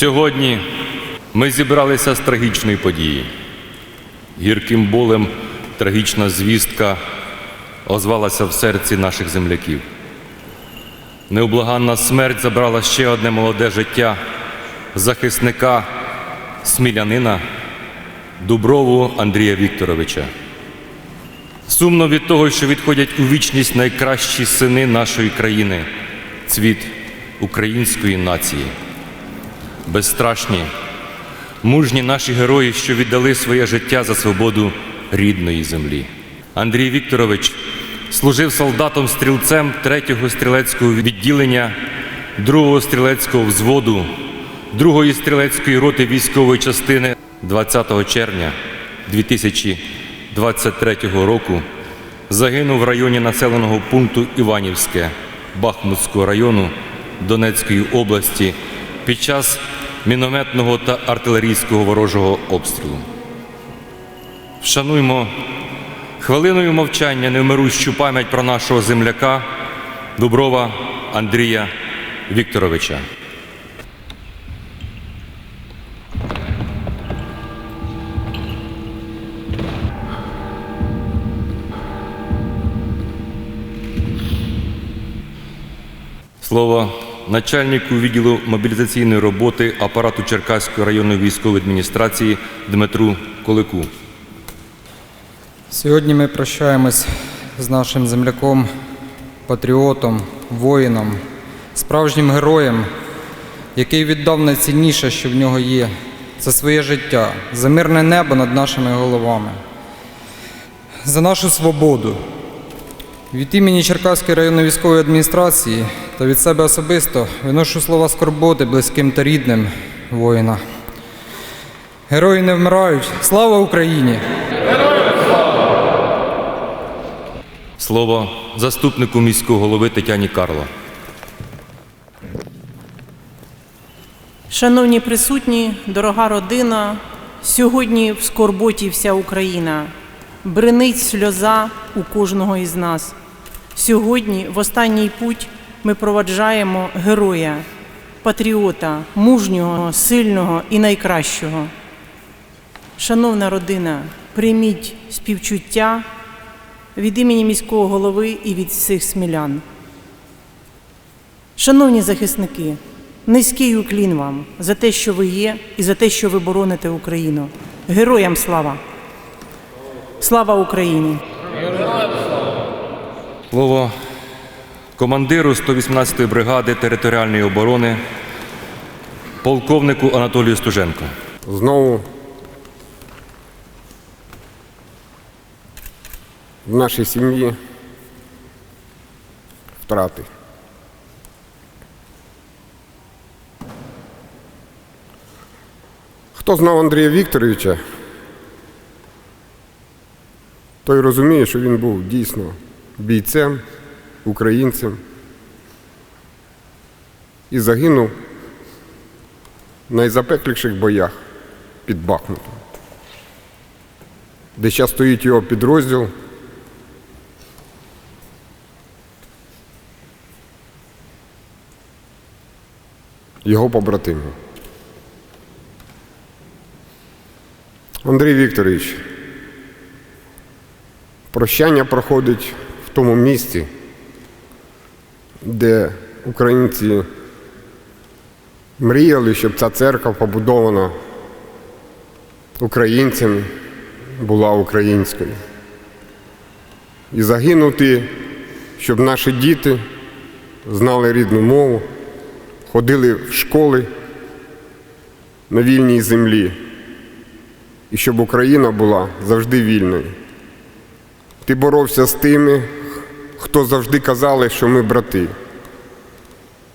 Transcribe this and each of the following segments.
Сьогодні ми зібралися з трагічної події. Гірким болем трагічна звістка озвалася в серці наших земляків. Необлаганна смерть забрала ще одне молоде життя захисника, смілянина Дуброву Андрія Вікторовича. Сумно від того, що відходять у вічність найкращі сини нашої країни, цвіт української нації. Безстрашні, мужні наші герої, що віддали своє життя за свободу рідної землі. Андрій Вікторович служив солдатом-стрілцем 3-го стрілецького відділення 2-го стрілецького взводу 2-ї стрілецької роти військової частини 20 червня 2023 року загинув в районі населеного пункту Іванівське Бахмутського району Донецької області під час мінометного та артилерійського ворожого обстрілу. Вшануймо хвилиною мовчання невмирущу пам'ять про нашого земляка Дуброва Андрія Вікторовича. Слово начальнику відділу мобілізаційної роботи апарату Черкаської районної військової адміністрації Дмитру Колику. Сьогодні ми прощаємось з нашим земляком, патріотом, воїном, справжнім героєм, який віддав найцінніше, що в нього є. Це своє життя, за мирне небо над нашими головами, за нашу свободу. Від імені Черкаської районної військової адміністрації та від себе особисто виношу слова скорботи близьким та рідним воїна. Герої не вмирають. Слава Україні! слава! Слово заступнику міського голови Тетяні Карло. Шановні присутні, дорога родина, сьогодні в скорботі вся Україна. Бринить сльоза у кожного із нас. Сьогодні, в останній путь, ми проваджаємо героя, патріота, мужнього, сильного і найкращого. Шановна родина, прийміть співчуття від імені міського голови і від всіх смілян. Шановні захисники, низький уклін вам за те, що ви є, і за те, що ви бороните Україну. Героям слава! Слава Україні! Слово командиру 118-ї бригади територіальної оборони полковнику Анатолію Стуженко. Знову в нашій сім'ї втрати. Хто знав Андрія Вікторовича, той розуміє, що він був дійсно бійцем, українцем і загинув в найзапекліших боях під Бахмутом, де зараз стоїть його підрозділ. Його побратими. Андрій Вікторович, прощання проходить тому місці, де українці мріяли, щоб ця церква побудована українцями була українською. І загинути, щоб наші діти знали рідну мову, ходили в школи на вільній землі, і щоб Україна була завжди вільною. Ти боровся з тими, хто завжди казали, що ми брати,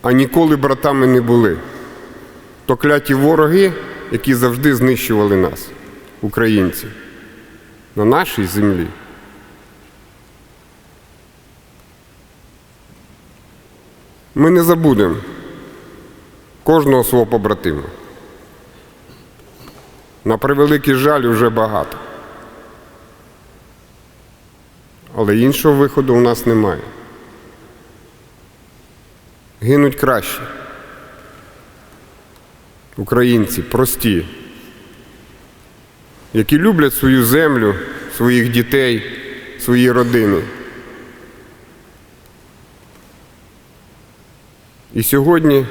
а ніколи братами не були. То кляті вороги, які завжди знищували нас, українців, на нашій землі. Ми не забудемо кожного свого побратима. На превеликий жаль вже багато. Але іншого виходу у нас немає. Гинуть краще. українці прості, які люблять свою землю, своїх дітей, свої родини. І сьогодні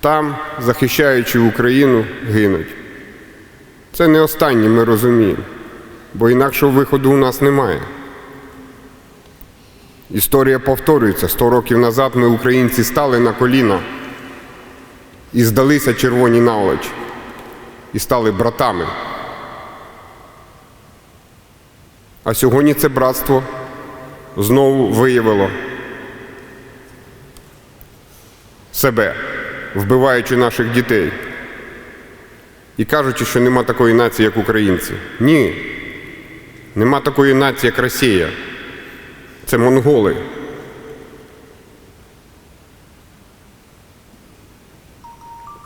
там, захищаючи Україну, гинуть. Це не останнє, ми розуміємо, бо інакшого виходу у нас немає. Історія повторюється. Сто років назад ми, українці, стали на коліна і здалися червоні наволочі, і стали братами. А сьогодні це братство знову виявило себе, вбиваючи наших дітей. І кажучи, що нема такої нації, як українці. Ні. Нема такої нації, як Росія. Це монголи.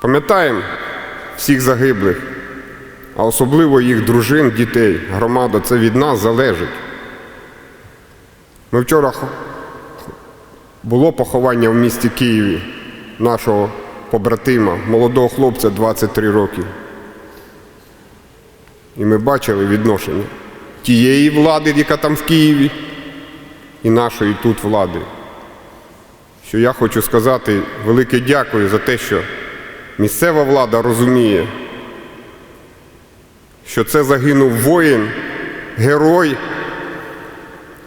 Пам'ятаємо всіх загиблих, а особливо їх дружин, дітей. Громада, це від нас залежить. Ми вчора було поховання в місті Києві нашого побратима, молодого хлопця 23 роки. І ми бачили відношення тієї влади, яка там в Києві, і нашої тут влади. Що я хочу сказати велике дякую за те, що місцева влада розуміє, що це загинув воїн, герой,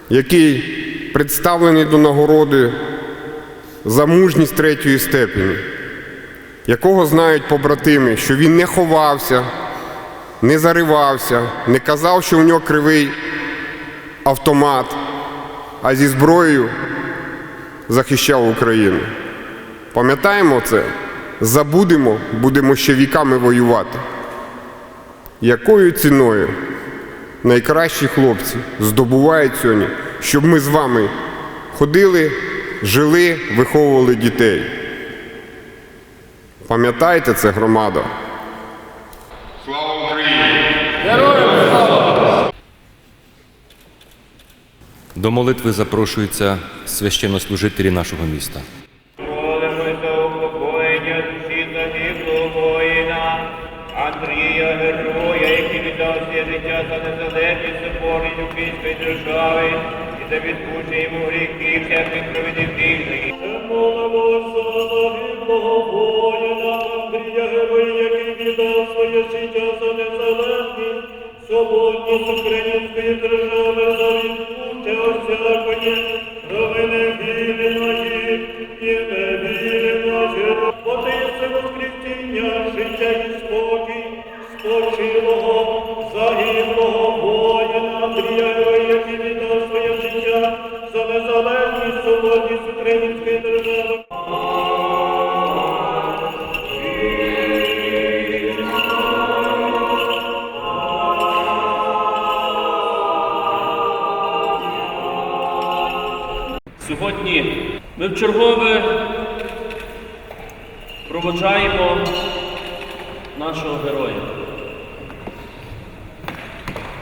який представлений до нагороди за мужність третьої степені, якого знають побратими, що він не ховався, не заривався, не казав, що у нього кривий автомат, а зі зброєю захищав Україну. Пам'ятаємо це? Забудемо, будемо ще віками воювати. Якою ціною найкращі хлопці здобувають сьогодні, щоб ми з вами ходили, жили, виховували дітей. Пам'ятайте це, громада. До молитви запрошуються священнослужителі нашого міста. Молимося упокоєння душі загиблого воїна Андрія Героя, який віддав своє життя за незалежність соборність української держави і за відпущення йому гріхів всяких провідів вільних. Свободність української держави за відпущення всякої Сьогодні ми в чергове проводжаємо нашого героя.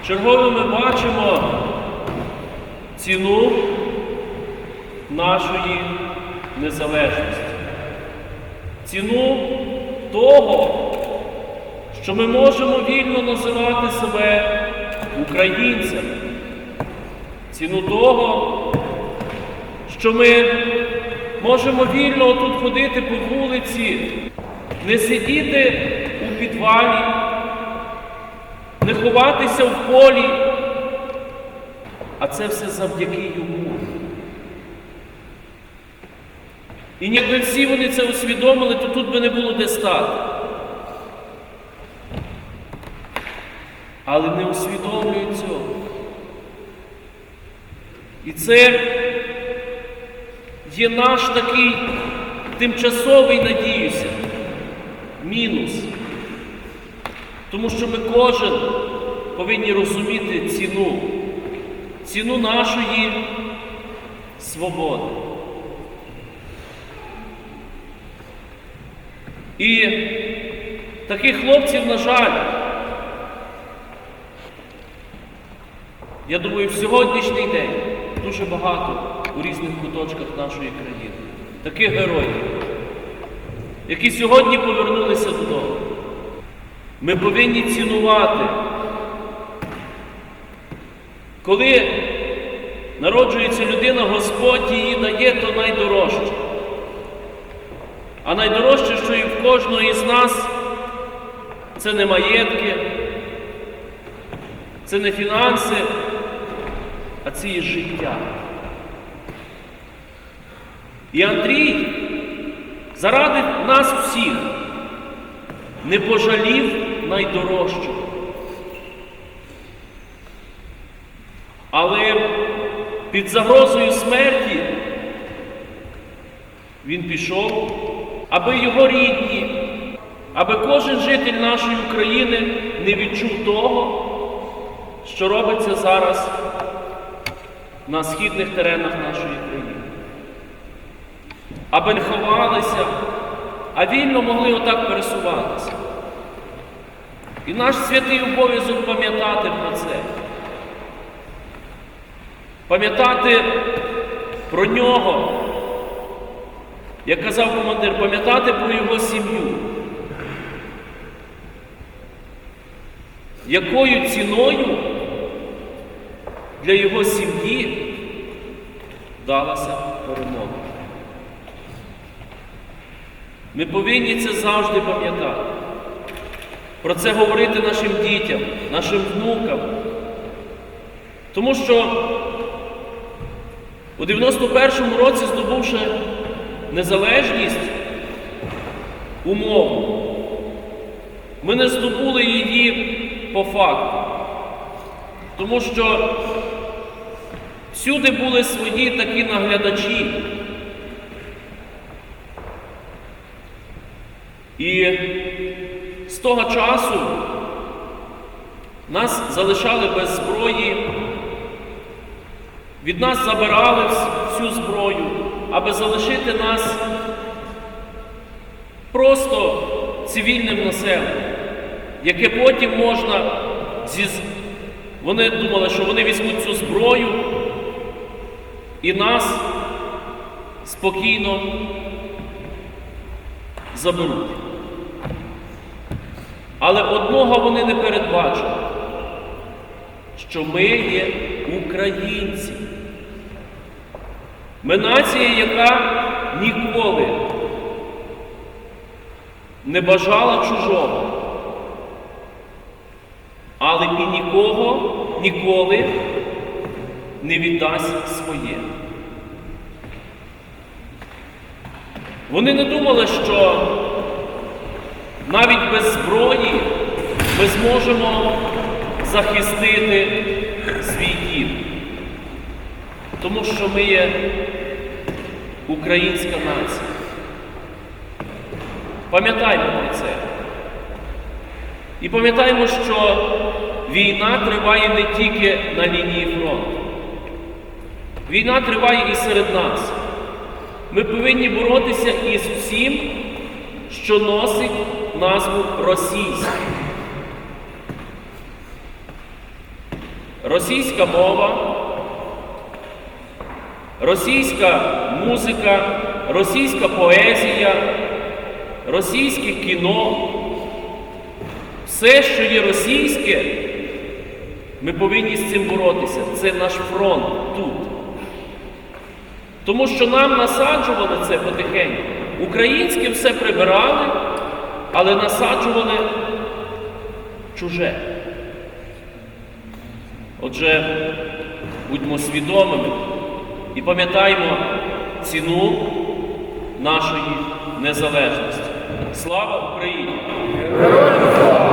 Чергове ми бачимо ціну нашої незалежності, ціну того, що ми можемо вільно називати себе українцями, ціну того, що ми можемо вільно тут ходити по вулиці, не сидіти у підвалі, не ховатися в полі, а це все завдяки йому. І якби всі вони це усвідомили, то тут би не було де стати. Але не усвідомлюють цього. І це є наш такий тимчасовий, надіюся, мінус. Тому що ми кожен повинні розуміти ціну, ціну нашої свободи. І таких хлопців, на жаль, я думаю, в сьогоднішній день дуже багато у різних куточках нашої країни. Таких героїв. які сьогодні повернулися додому. Ми повинні цінувати, коли народжується людина, Господь її дає, то найдорожче. А найдорожче, що і в кожного із нас, це не маєтки, це не фінанси, а це є життя. І Андрій заради нас всіх не пожалів найдорожчого. Але під загрозою смерті він пішов, аби його рідні, аби кожен житель нашої України не відчув того, що робиться зараз на східних теренах нашої країни. Аби не ховалися, а вільно могли отак пересуватися. І наш святий обов'язок пам'ятати про це. Пам'ятати про нього, як казав командир, пам'ятати про його сім'ю. Якою ціною для його сім'ї далася перемога? Ми повинні це завжди пам'ятати. Про це говорити нашим дітям, нашим внукам. Тому що у 91-му році, здобувши незалежність умову, ми не здобули її по факту. Тому що всюди були свої такі наглядачі. І з того часу нас залишали без зброї, від нас забирали всю зброю, аби залишити нас просто цивільним населенням, яке потім можна зі... Вони думали, що вони візьмуть цю зброю і нас спокійно заберуть. Але одного вони не передбачили, що ми є українці. Ми нація, яка ніколи не бажала чужого, але і нікого ніколи не віддасть своє. Вони не думали, що навіть без зброї ми зможемо захистити свій дім. Тому що ми є українська нація. Пам'ятаймо про це. І пам'ятаємо, що війна триває не тільки на лінії фронту. Війна триває і серед нас. Ми повинні боротися із всім, що носить назву російська. Російська мова, російська музика, російська поезія, російське кіно. Все, що є російське, ми повинні з цим боротися. Це наш фронт тут. Тому що нам насаджували це потихеньку. Українське все прибирали, але насаджували чуже. Отже, будьмо свідомими і пам'ятаймо ціну нашої незалежності. Слава Україні! Героям слава!